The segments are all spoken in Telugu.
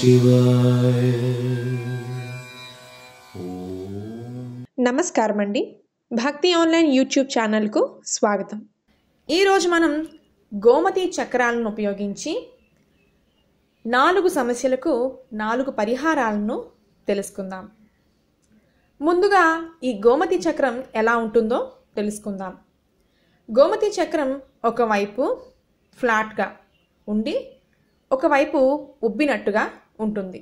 శివాయ. నమస్కారం అండి భక్తి ఆన్లైన్ యూట్యూబ్ ఛానల్కు స్వాగతం. ఈరోజు మనం గోమతి చక్రాలను ఉపయోగించి నాలుగు సమస్యలకు నాలుగు పరిహారాలను తెలుసుకుందాం. ముందుగా ఈ గోమతి చక్రం ఎలా ఉంటుందో తెలుసుకుందాం. గోమతి చక్రం ఒకవైపు ఫ్లాట్గా ఉండి ఒకవైపు ఉబ్బినట్టుగా ఉంటుంది.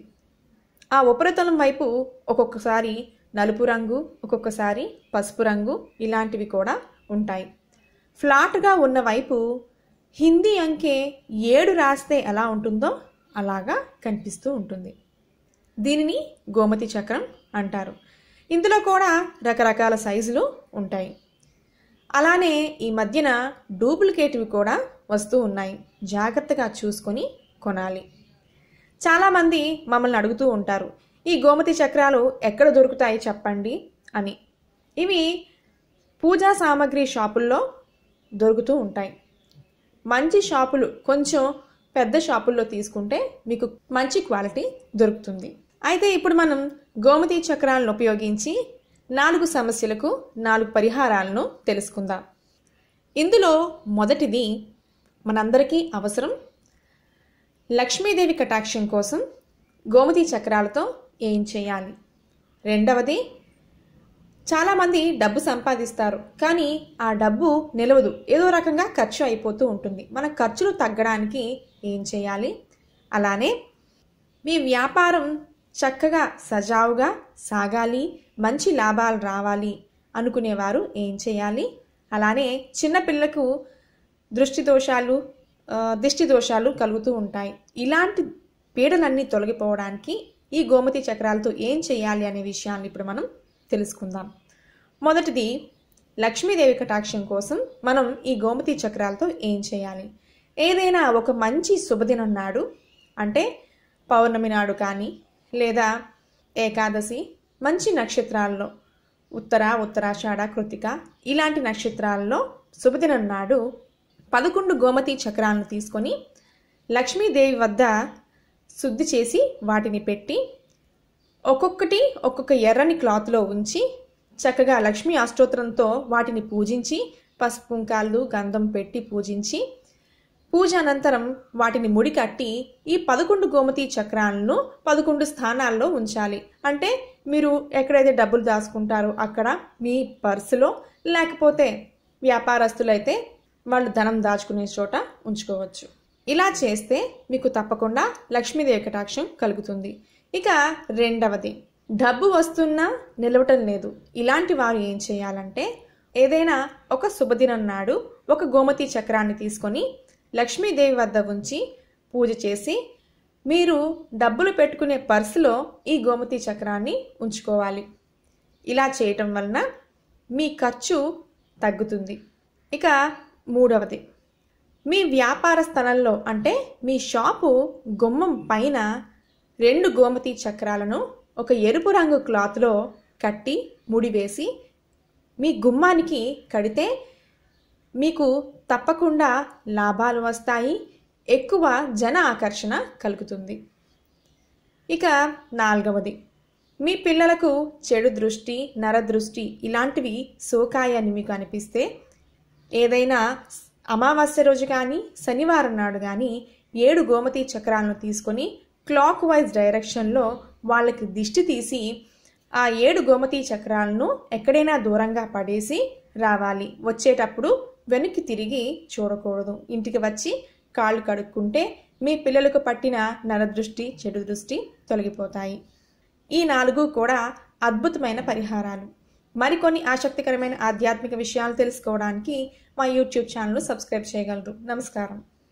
ఆ ఉపరితలం వైపు ఒక్కొక్కసారి నలుపు రంగు ఒక్కొక్కసారి పసుపు రంగు ఇలాంటివి కూడా ఉంటాయి. ఫ్లాట్గా ఉన్న వైపు హిందీ అంకె ఏడు రాస్తే ఎలా ఉంటుందో అలాగా కనిపిస్తూ ఉంటుంది. దీనిని గోమతి చక్రం అంటారు. ఇందులో కూడా రకరకాల సైజులు ఉంటాయి. అలానే ఈ మధ్యన డూప్లికేటివి కూడా వస్తూ ఉన్నాయి. జాగ్రత్తగా చూసుకొని కొనాలి. చాలామంది మమ్మల్ని అడుగుతూ ఉంటారు ఈ గోమతి చక్రాలు ఎక్కడ దొరుకుతాయి చెప్పండి? అని. ఇవి పూజా సామాగ్రి షాపుల్లో దొరుకుతూ ఉంటాయి. మంచి షాపులు కొంచెం పెద్ద షాపుల్లో తీసుకుంటే మీకు మంచి క్వాలిటీ దొరుకుతుంది. అయితే ఇప్పుడు మనం గోమతి చక్రాలను ఉపయోగించి నాలుగు సమస్యలకు నాలుగు పరిహారాలను తెలుసుకుందాం. ఇందులో మొదటిది మనందరికీ అవసరం లక్ష్మీదేవి కటాక్షం కోసం గోమతి చక్రాలతో ఏం చేయాలి? రెండవది చాలామంది డబ్బు సంపాదిస్తారు కానీ ఆ డబ్బు నిలవదు. ఏదో రకంగా ఖర్చు అయిపోతూ ఉంటుంది. మన ఖర్చులు తగ్గడానికి ఏం చేయాలి? అలానే మీ వ్యాపారం చక్కగా సజావుగా సాగాలి మంచి లాభాలు రావాలి అనుకునేవారు ఏం చేయాలి? అలానే చిన్నపిల్లకు దృష్టి దోషాలు దిష్టి దోషాలు కలుగుతూ ఉంటాయి. ఇలాంటి పీడలన్నీ తొలగిపోవడానికి ఈ గోమతి చక్రాలతో ఏం చేయాలి అనే విషయాన్ని ఇప్పుడు మనం తెలుసుకుందాం. మొదటిది లక్ష్మీదేవి కటాక్షం కోసం మనం ఈ గోమతి చక్రాలతో ఏం చేయాలి? ఏదైనా ఒక మంచి శుభదినం నాడు అంటే పౌర్ణమి నాడు కానీ లేదా ఏకాదశి మంచి నక్షత్రాల్లో ఉత్తర ఉత్తరాషాఢ కృతిక ఇలాంటి నక్షత్రాల్లో శుభదినం నాడు పదకొండు గోమతి చక్రాలను తీసుకొని లక్ష్మీదేవి వద్ద శుద్ధి చేసి వాటిని పెట్టి ఒక్కొక్కటి ఒక్కొక్క ఎర్రని క్లాత్లో ఉంచి చక్కగా లక్ష్మీ అష్టోత్తరంతో వాటిని పూజించి పసుపు కుంకాలు గంధం పెట్టి పూజించి పూజ అనంతరం వాటిని ముడి కట్టి ఈ పదకొండు గోమతి చక్రాలను పదకొండు స్థానాల్లో ఉంచాలి. అంటే మీరు ఎక్కడైతే డబ్బులు దాచుకుంటారో అక్కడ మీ పర్సులో లేకపోతే వ్యాపారస్తులైతే వాళ్ళు ధనం దాచుకునే చోట ఉంచుకోవచ్చు. ఇలా చేస్తే మీకు తప్పకుండా లక్ష్మీదేవి కటాక్షం కలుగుతుంది. ఇక రెండవది డబ్బు వస్తున్నా నిలవటం లేదు. ఇలాంటి వారు ఏం చేయాలంటే ఏదైనా ఒక శుభదినం నాడు ఒక గోమతి చక్రాన్ని తీసుకొని లక్ష్మీదేవి వద్ద ఉంచి పూజ చేసి మీరు డబ్బులు పెట్టుకునే పర్సులో ఈ గోమతి చక్రాన్ని ఉంచుకోవాలి. ఇలా చేయటం వలన మీ ఖర్చు తగ్గుతుంది. ఇక మూడవది. మీ వ్యాపార స్థలంలో అంటే మీ షాపు గుమ్మం పైన రెండు గోమతి చక్రాలను ఒక ఎరుపు రంగు క్లాత్లో కట్టి ముడివేసి మీ గుమ్మానికి కడితే మీకు తప్పకుండా లాభాలు వస్తాయి ఎక్కువ జన ఆకర్షణ కలుగుతుంది. ఇక నాలుగవది. మీ పిల్లలకు చెడు దృష్టి నరదృష్టి ఇలాంటివి సోకాయని మీకు అనిపిస్తే ఏదైనా అమావాస్య రోజు కానీ శనివారం నాడు కానీ ఏడు గోమతి చక్రాలను తీసుకొని క్లాక్ వైజ్ డైరెక్షన్లో వాళ్ళకి దిష్టి తీసి ఆ ఏడు గోమతి చక్రాలను ఎక్కడైనా దూరంగా పడేసి రావాలి. వచ్చేటప్పుడు వెనక్కి తిరిగి చూడకూడదు. ఇంటికి వచ్చి కాళ్ళు కడుక్కుంటే మీ పిల్లలకు పట్టిన నరదృష్టి చెడు దృష్టి తొలగిపోతాయి. ఈ నాలుగు కూడా అద్భుతమైన పరిహారాలు. మరికొన్ని ఆసక్తికరమైన ఆధ్యాత్మిక విషయాలు తెలుసుకోవడానికి మా యూట్యూబ్ ఛానల్ సబ్స్క్రైబ్ చేయగలరు. నమస్కారం.